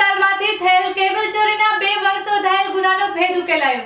વિસ્તારમાંથી થયેલ કેબલ ચોરીના બે વર્ષો થયેલ ગુનાનો ભેદ ઉકેલાયો.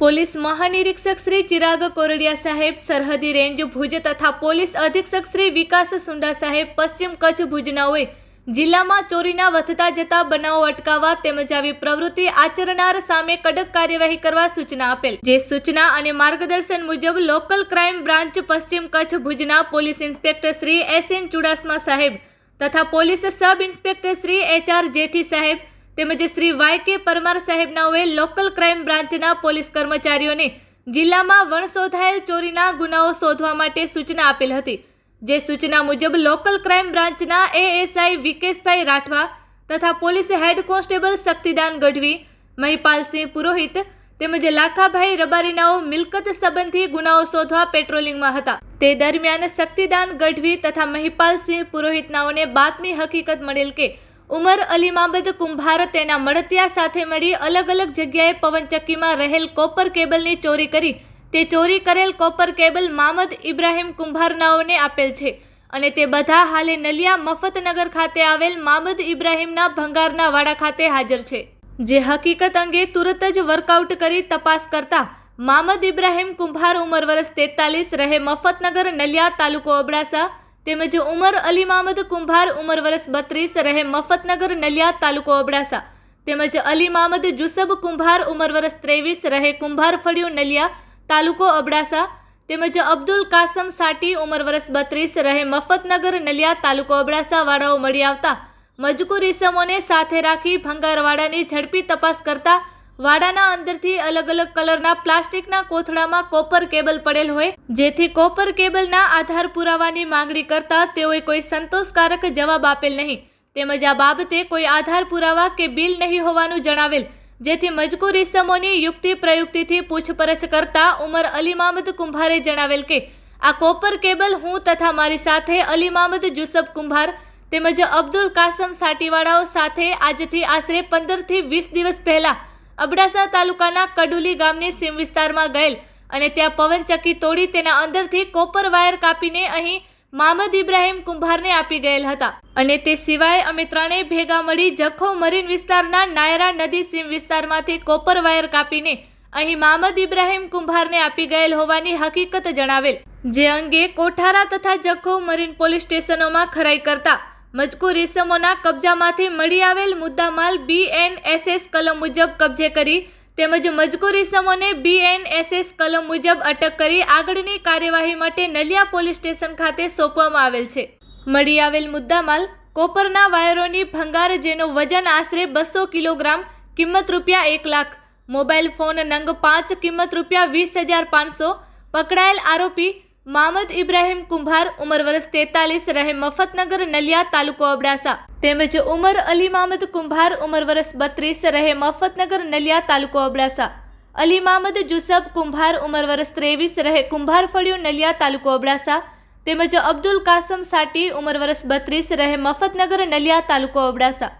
પોલીસ મહાનિરીક્ષક શ્રી ચિરાગ કોરડિયા સાહેબ, સરહદી રેન્જ ભુજ તથા પોલીસ અધિક્ષક શ્રી વિકાસ સુંડા સાહેબ, પશ્ચિમ કચ્છ ભુજનાઓએ જિલ્લામાં ચોરીના વધતા જતા બનાવો અટકાવવા તેમજ આવી પ્રવૃત્તિ આચરનાર સામે કડક કાર્યવાહી કરવા સૂચના આપેલ. જે સૂચના અને માર્ગદર્શન મુજબ લોકલ ક્રાઇમ બ્રાન્ચ પશ્ચિમ કચ્છ ભુજના police inspector Shri S N Chudasama સાહેબ તથા police sub inspector Shri H R Jethi સાહેબ તેમજ શ્રી વાય કે પરમાર સાહેબનાઓએ લોકલ ક્રાઇમ બ્રાન્ચના પોલીસ કર્મચારીઓને જિલ્લામાં વણશોધાયેલ ચોરીના ગુનાઓ શોધવા માટે સૂચના આપેલ હતી. જે સૂચના મુજબ લોકલ ક્રાઇમ બ્રાન્ચના એએસઆઈ વિકેશભાઈ રાઠવા તથા police head constable Shaktidan Gadhvi, Mahipalsinh Purohit તેમજ લાખાભાઈ રબારીનાઓ મિલકત સંબંધી ગુનાઓ શોધવા પેટ્રોલિંગમાં હતા. તે દરમિયાન શક્તિદાન ગઢવી તથા મહિપાલસિંહ પુરોહિતનાઓને બાતમી હકીકત મળેલ કે ઉમર અલી મામદ કુંભાર તેના મળતિયા સાથે મળી અલગ અલગ જગ્યાએ પવનચક્કીમાં રહેલ કોપર કેબલની ચોરી કરી. તે ચોરી કરેલ કોપર કેબલ મામદ ઇબ્રાહિમ કુંભારનાઓને આપેલ છે અને તે બધા હાલે નલિયા મફતનગર ખાતે આવેલ મામદ ઇબ્રાહિમના ભંગારના વાડા ખાતે હાજર છે. જે હકીકત અંગે તુરત જ વર્કઆઉટ કરી તપાસ કરતા મામદ ઇબ્રાહિમ કુંભાર ઉંમર વર્ષ તેતાલીસ, રહે મફતનગર, નલિયા તાલુકો અબડાસા, તેમજ ઉમર અલી મામદ કુંભાર ઉંમર વર્ષ બત્રીસ, રહે મફતનગર, નલિયા તાલુકો અબડાસા. તેમજ અલી મામદ જુસબ કુંભાર ઉંમર વર્ષ ત્રેવીસ, રહે કુંભાર ફળિયું, નલિયા તાલુકો અબડાસા. તેમજ અબ્દુલ કાસમ સાટી ઉંમર વર્ષ બત્રીસ, રહે મફતનગર, નલિયા તાલુકો અબડાસા વાળાઓ મળી આવતા મજકૂર ઇસમોને સાથે રાખી ભંગારવાડાની ઝડપી તપાસ કરતા વાડાના અંદરથી અલગ અલગ કલરના પ્લાસ્ટિકના કોથળામાં કોપર કેબલ પડેલ હોય, જેથી કોપર કેબલના આધાર પુરાવાની માંગણી કરતા તેઓએ કોઈ સંતોષકારક જવાબ આપેલ નહીં. તેમજ આ બાબતે કોઈ આધાર પુરાવા કે બિલ નહીં હોવાનું જણાવેલ, જેથી મજકૂર ઇસમોની યુક્તિ પ્રયુક્તિથી પૂછપરછ કરતા ઉમર અલીમામદ કુંભારે જણાવેલ કે, આ કોપર કેબલ હું તથા મારી સાથે અલીમામદ જુસબ કુંભાર તેમજ અબ્દુલ કાસમ સાટીવાળાઓ સાથે આજથી આશરે પંદરથી વીસ દિવસ પહેલા અબડાસા તાલુકાના કડુલી ગામની સીમ વિસ્તારમાં ગયેલ અને ત્યાં પવનચક્કી તોડી તેના અંદરથી કોપર વાયર કાપીને અહીં મામદ ઇબ્રાહિમ કુંભારને આપી ગયેલ હતા. અને તે સિવાય અમે ત્રણેય ભેગા મળી જખો મરીન વિસ્તારના નાયરા નદી સીમ વિસ્તારમાંથી કોપર વાયર કાપીને અહીં મામદ ઇબ્રાહિમ કુંભારને આપી ગયેલ હોવાની હકીકત જણાવેલ, જે અંગે કોઠારા તથા જખો મરીન પોલીસ સ્ટેશનોમાં ખરાઈ કરતા મજકૂર ઇસમોના કબજામાંથી મળી આવેલ મુદ્દામાલ બીએનએસએસ કલમ મુજબ કબજે કરી તેમજ મજકૂર ઇસમોને બીએનએસએસ કલમ મુજબ અટક કરી આગળની કાર્યવાહી માટે નલિયા પોલીસ સ્ટેશન ખાતે સોંપવામાં આવેલ છે. મળી આવેલ મુદ્દામાલ કોપરના વાયરોની ભંગાર જેનો વજન આશરે બસો કિલોગ્રામ, કિંમત રૂપિયા એક લાખ. મોબાઈલ ફોન નંગ પાંચ, કિંમત રૂપિયા વીસ હજાર પાંચસો. પકડાયેલ આરોપી મામદ ઇબ્રાહીમ કુંભાર ઉંમર વર્ષ તેતાલીસ રહે મફતનગર નલિયા તાલુકો અબડાસા. તેમજ ઉમર અલી મામદ કુંભાર ઉંમર વર્ષ બત્રીસ રહે મફતનગર નલિયા તાલુકો અબડાસા. અલી મામદ જુસબ કુંભાર ઉંમર વર્ષ ત્રેવીસ રહે કુંભાર ફળિયું નલિયા તાલુકો અબડાસા. તેમજ અબ્દુલ કાસમ સાટી ઉંમર વર્ષ બત્રીસ રહે મફતનગર નલિયા તાલુકો અબડાસા.